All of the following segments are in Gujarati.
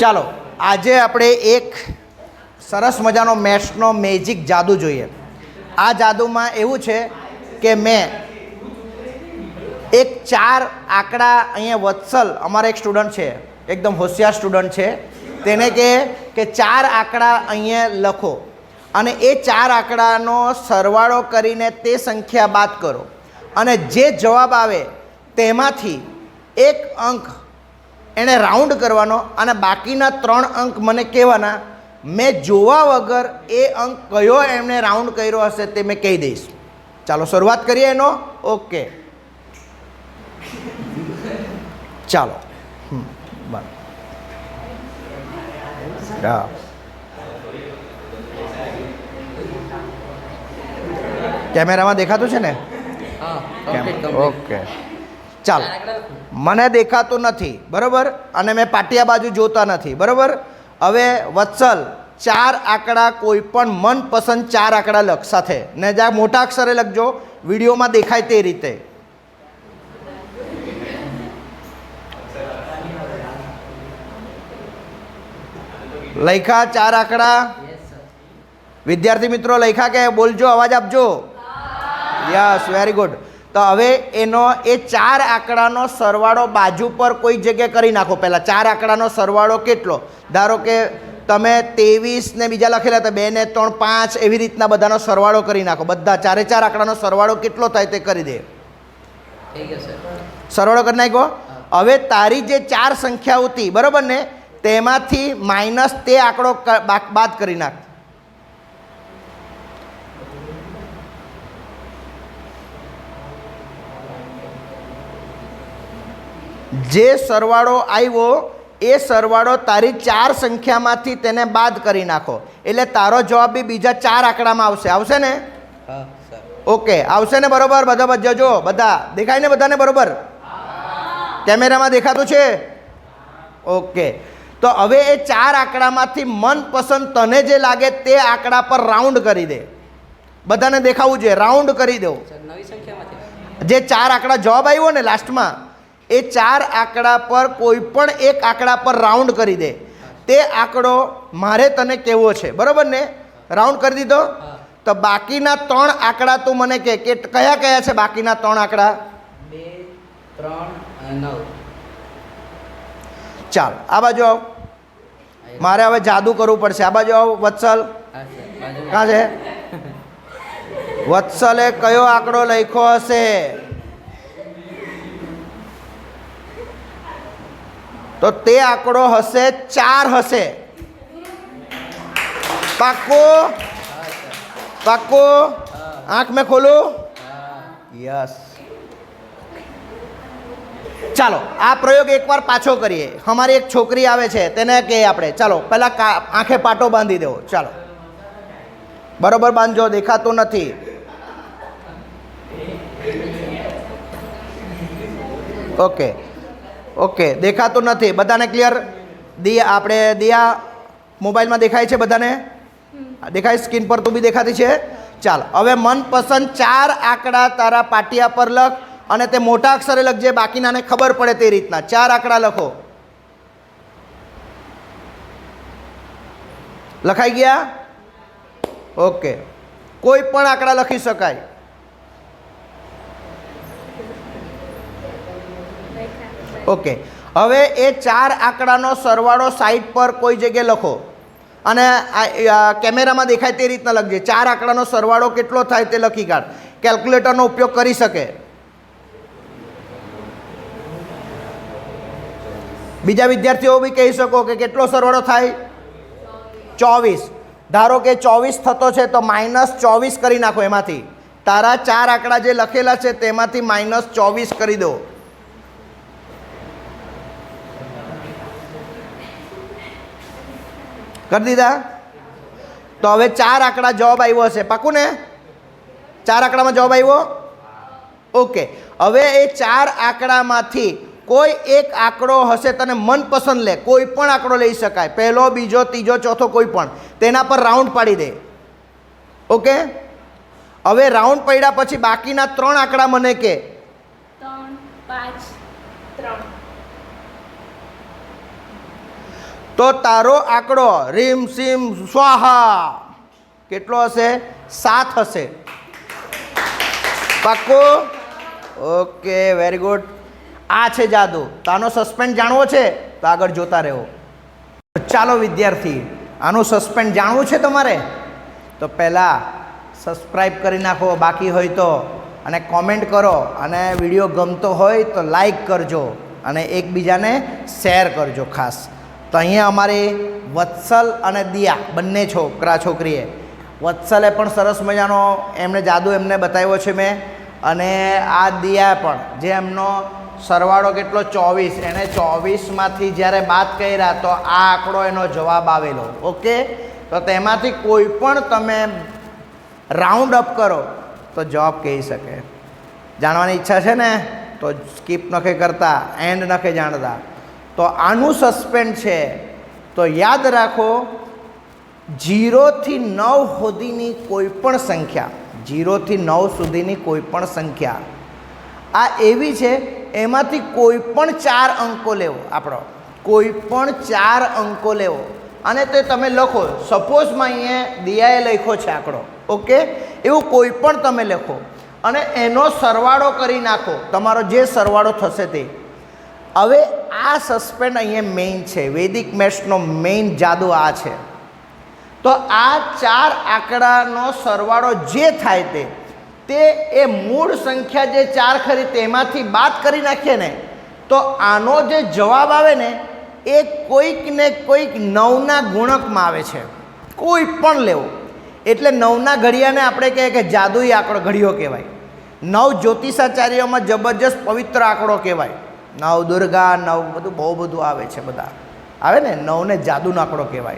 ચાલો, આજે આપણે એક સરસ મજાનો મેથ્સનો મેજિક જાદુ જોઈએ. આ જાદુમાં એવું છે કે મેં એક ચાર આંકડા અહીંયા વત્સલ, અમારા એક સ્ટુડન્ટ છે, એકદમ હોશિયાર સ્ટુડન્ટ છે. તેને કહે કે ચાર આંકડા અહીંયા લખો અને એ ચાર આંકડાનો સરવાળો કરીને તે સંખ્યા બાદ કરો. અને જે જવાબ આવે તેમાંથી એક અંક એણે રાઉન્ડ કરવાનો અને બાકીના ત્રણ અંક મને કહેવાના. મેં જોવા વગર એ અંક કયો એમણે રાઉન્ડ કર્યો હશે તે મેં કહી દઈશ. ચાલો શરૂઆત કરીએ એનો? ઓકે. ચાલો. કેમેરામાં દેખાતું છે ને. ઓકે. ચાલો. લખો. મને દેખાતું નથી બરાબર? અને મેં પાટિયા બાજુ જોતા નથી બરાબર? હવે વત્સલ ચાર આંકડા કોઈ પણ મનપસંદ ચાર આંકડા લખ સાથે. ને જ્યાં મોટા અક્ષરે લખજો વિડીયોમાં દેખાય તે રીતે. લખ્યા ચાર આંકડા? વિદ્યાર્થી મિત્રો લખ્યા કે બોલજો અવાજ આપજો? Yes very good. તો હવે એનો એ ચાર આંકડાનો સરવાળો બાજુ પર કોઈ જગ્યાએ કરી નાખો પહેલાં. ચાર આંકડાનો સરવાળો કેટલો? ધારો કે તમે ત્રેવીસ ને બીજા લખેલા હતા બે ને ત્રણ પાંચ એવી રીતના બધાનો સરવાળો કરી નાખો. બધા ચારે ચાર આંકડાનો સરવાળો કેટલો થાય તે કરી દે. સરવાળો કરી નાખ્યો? હવે તારી જે ચાર સંખ્યાઓ હતી બરાબર ને તેમાંથી માઇનસ તે આંકડો બાદ કરી નાખ. જે સરવાળો આવ્યો એ સરવાળો તારી ચાર સંખ્યામાંથી તેને બાદ કરી નાખો. એટલે તારો જવાબ બી બીજા ચાર આંકડામાં આવશે. આવશે ને? ઓકે આવશે ને બરોબર? બધા બધા જો બધા. દેખાય ને બધાને બરોબર? કેમેરામાં દેખાતું છે? ઓકે. તો હવે એ ચાર આંકડામાંથી મનપસંદ તને જે લાગે તે આંકડા પર રાઉન્ડ કરી દે. બધાને દેખાવું જોઈએ. રાઉન્ડ કરી દો. સર નવી સંખ્યામાંથી? જે ચાર આંકડા જવાબ આવ્યો ને લાસ્ટમાં એ ચાર આંકડા પર કોઈ પણ એક આંકડા પર રાઉન્ડ કરી દે. તે આંકડો મારે તને કેવો છે. બરાબર ને? રાઉન્ડ કરી દીધો? તો બાકીના ત્રણ આંકડા તું મને કે કે કયા કયા છે બાકીના ત્રણ આંકડા? બે ત્રણ નવ. ચાલ આ બાજુ આવો. મારે હવે જાદુ કરવું પડશે. આ બાજુ આવો વત્સલ. ક્યાં છે? વત્સલે કયો આંકડો લખ્યો હશે? તો તે આંકડો હશે ચાર હશે. પાકો પાક્કો? આંખ મેં ખોલું? યસ. ચાલો, આ પ્રયોગ એકવાર પાછો કરીએ. અમારી એક છોકરી આવે છે, તેને કહીએ આપણે. ચાલો, પહેલાં આંખે પાટો બાંધી દેવો. ચાલો. બરોબર બાંધજો, દેખાતું નથી. ઓકે. ઓકે દેખાતું નથી. બધાને ક્લિયર દિયા આપણે દિયા મોબાઈલમાં દેખાય છે બધાને? દેખાય સ્ક્રીન પર તું બી દેખાતી છે. ચાલ હવે મનપસંદ ચાર આંકડા તારા પાટિયા પર લખ અને તે મોટા અક્ષરે લખજે બાકીનાને ખબર પડે તે રીતના. ચાર આંકડા લખો. લખાઈ ગયા? ઓકે. કોઈ પણ આંકડા લખી શકાય. ઓકે. હવે એ ચાર આંકડાનો સરવાળો સાઇટ પર કોઈ જગ્યાએ લખો. અને કેમેરામાં દેખાય તે રીતના લખજે. ચાર આંકડાનો સરવાળો કેટલો થાય તે લખી કાઢ. કેલ્ક્યુલેટરનો ઉપયોગ કરી શકે. બીજા વિદ્યાર્થીઓ બી કહી શકો કે કેટલો સરવાળો થાય? ચોવીસ. ધારો કે ચોવીસ થતો છે તો માઇનસ ચોવીસ કરી નાખો એમાંથી. તારા ચાર આંકડા જે લખેલા છે તેમાંથી માઇનસ ચોવીસ કરી દો. કરી દીધા? તો હવે ચાર આંકડા જવાબ આવ્યો હશે. પાકું ને? ચાર આંકડામાં જવાબ આવ્યો? ઓકે. હવે એ ચાર આંકડામાંથી કોઈ એક આંકડો હશે તને મનપસંદ લે. કોઈ પણ આંકડો લઈ શકાય. પહેલો, બીજો, ત્રીજો, ચોથો, કોઈ પણ. તેના પર રાઉન્ડ પાડી દે. ઓકે? હવે રાઉન્ડ પડ્યા પછી બાકીના ત્રણ આંકડા મને કે ત્રણ પાંચ ત્રણ તો તારો આંકડો, રીમ સીમ, સ્વાહા. કેટલો હશે? સાત હશે. પાક્કું? Okay, very good. આ છે જાદુ. તો આનો સસ્પેન્ડ જાણવો છે? તો આગળ જોતા રહો ચાલો, વિદ્યાર્થી, આનું સસ્પેન્ડ જાણવું છે તમારે? તો પહેલાં સબસ્ક્રાઈબ કરી નાખો, બાકી હોય તો. અને કોમેન્ટ કરો. અને વીડિયો ગમતો હોય તો લાઈક કરજો. અને એકબીજાને શેર કરજો ખાસ. તો અહીંયા અમારી વત્સલ અને દિયા, બંને છોકરા છોકરીએ. વત્સલે પણ સરસ મજાનો એમને જાદુ એમને બતાવ્યો છે મેં. અને આ દિયા પણ, જે એમનો સરવાળો કેટલો ચોવીસ, એણે ચોવીસમાંથી જ્યારે બાદ કર્યા તો આ આંકડો એનો જવાબ આવેલો. ઓકે? તો તેમાંથી કોઈ પણ તમે રાઉન્ડ અપ કરો તો જવાબ કહી શકે. જાણવાની ઈચ્છા છે ને? તો સ્કીપ નખે કરતા, એન્ડ નખે જાણતા. તો આનું સસ્પેન્ડ છે. તો યાદ રાખો જીરોથી નવ સુધીની કોઈ પણ સંખ્યા જીરોથી નવ સુધીની કોઈ પણ સંખ્યા. આ એવી છે, એમાંથી કોઈ પણ ચાર અંકો લેવો, આપણો. કોઈ પણ ચાર અંકો લેવો. અને તે તમે લખો. સપોઝમાં અહીંયા દિયાએ લખ્યો છે આંકડો. ઓકે? એવું કોઈ પણ તમે લખો. અને એનો સરવાળો કરી નાખો. તમારો જે સરવાળો થશે તે. હવે આ સસ્પેન્ડ અહીંયા મેઇન છે. વૈદિક મેથ્સનો મેઇન જાદુ આ છે. તો આ ચાર આંકડાનો સરવાળો જે થાય તે તે એ મૂળ સંખ્યા જે ચાર ખરી તેમાંથી બાદ કરી નાખીએ ને, તો આનો જે જવાબ આવે ને, એ કોઈક ને કોઈક નવના ગુણકમાં આવે છે. કોઈ પણ લેવો. એટલે નવના ઘડિયાને આપણે કહીએ કે જાદુઈ આંકડો ઘડિયો કહેવાય. નવ જ્યોતિષાચાર્યમાં જબરજસ્ત પવિત્ર આંકડો કહેવાય. નવ દુર્ગા, નવ બધું, બહુ બધું આવે છે બધા. આવે ને? નવને જાદુનો આંકડો કહેવાય.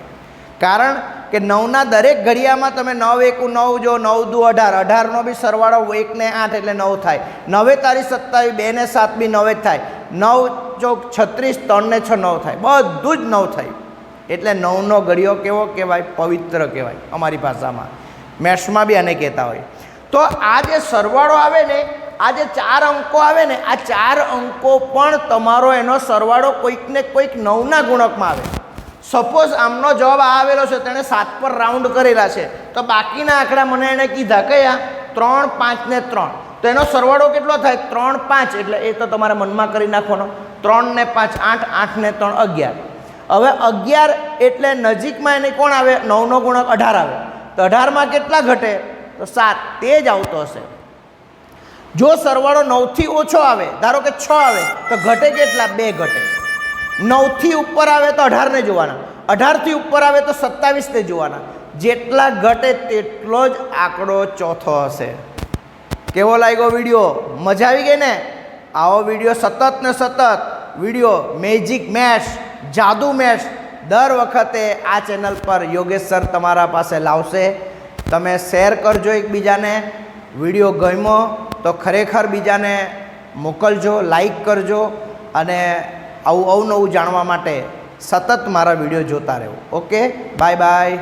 કારણ કે નવના દરેક ઘડિયામાં તમે નવ એકુ નવ જો, નવ દુ અઢાર. અઢારનો બી સરવાળો એક ને આઠ એટલે નવ થાય. નવે તારી સત્તાવીસ, બે ને સાત બી નવે થાય. નવ ચોક છત્રીસ, ત્રણ ને છ નવ થાય. બધું જ નવ થાય. એટલે નવનો ઘડિયો કેવો કહેવાય? પવિત્ર કહેવાય અમારી ભાષામાં. મેથ્સમાં બી આને કહેતા હોય. તો આ જે સરવાળો આવે ને આ જે ચાર અંકો આવે ને, આ ચાર અંકો પણ તમારો એનો સરવાળો કોઈકને કોઈક નવના ગુણકમાં આવે. સપોઝ આમનો જવાબ આવેલો છે, તેણે સાત પર રાઉન્ડ કરેલા છે. તો બાકીના આંકડા મને એણે કીધા, કયા? ત્રણ, પાંચ ને ત્રણ. તો એનો સરવાળો કેટલો થાય? ત્રણ, પાંચ. એટલે એ તો તમારે મનમાં કરી નાખવાનો. ત્રણ ને પાંચ, આઠ આઠ ને ત્રણ, અગિયાર. હવે અગિયાર એટલે નજીકમાં એને કોણ આવે? નવનો ગુણક અઢાર આવે. તો અઢારમાં કેટલા ઘટે? તો સાત. તે જ આવતો હશે. જો સરવાળો નવથી ઓછો આવે, ધારો કે છ આવે, તો ઘટે કેટલા? બે ઘટે. નવથી ઉપર આવે તો અઢારને જોવાના. અઢારથી ઉપર આવે તો સત્તાવીસને જોવાના. જેટલા ઘટે તેટલો જ આંકડો ચોથો હશે. કેવો લાગ્યો વીડિયો? મજા આવી ગઈ ને? આવો વીડિયો સતત ને સતત. વીડિયો મેજિક મેચ જાદુ મેચ દર વખતે આ ચેનલ પર યોગેશ સર તમારા પાસે લાવશે. તમે શેર કરજો એકબીજાને. વીડિયો ગમ્યો તો ખરેખર બીજાને મોકલજો લાઈક કરજો અને આવું અવનવું જાણવા માટે સતત મારા વીડિયો જોતા રહેવું. Okay bye bye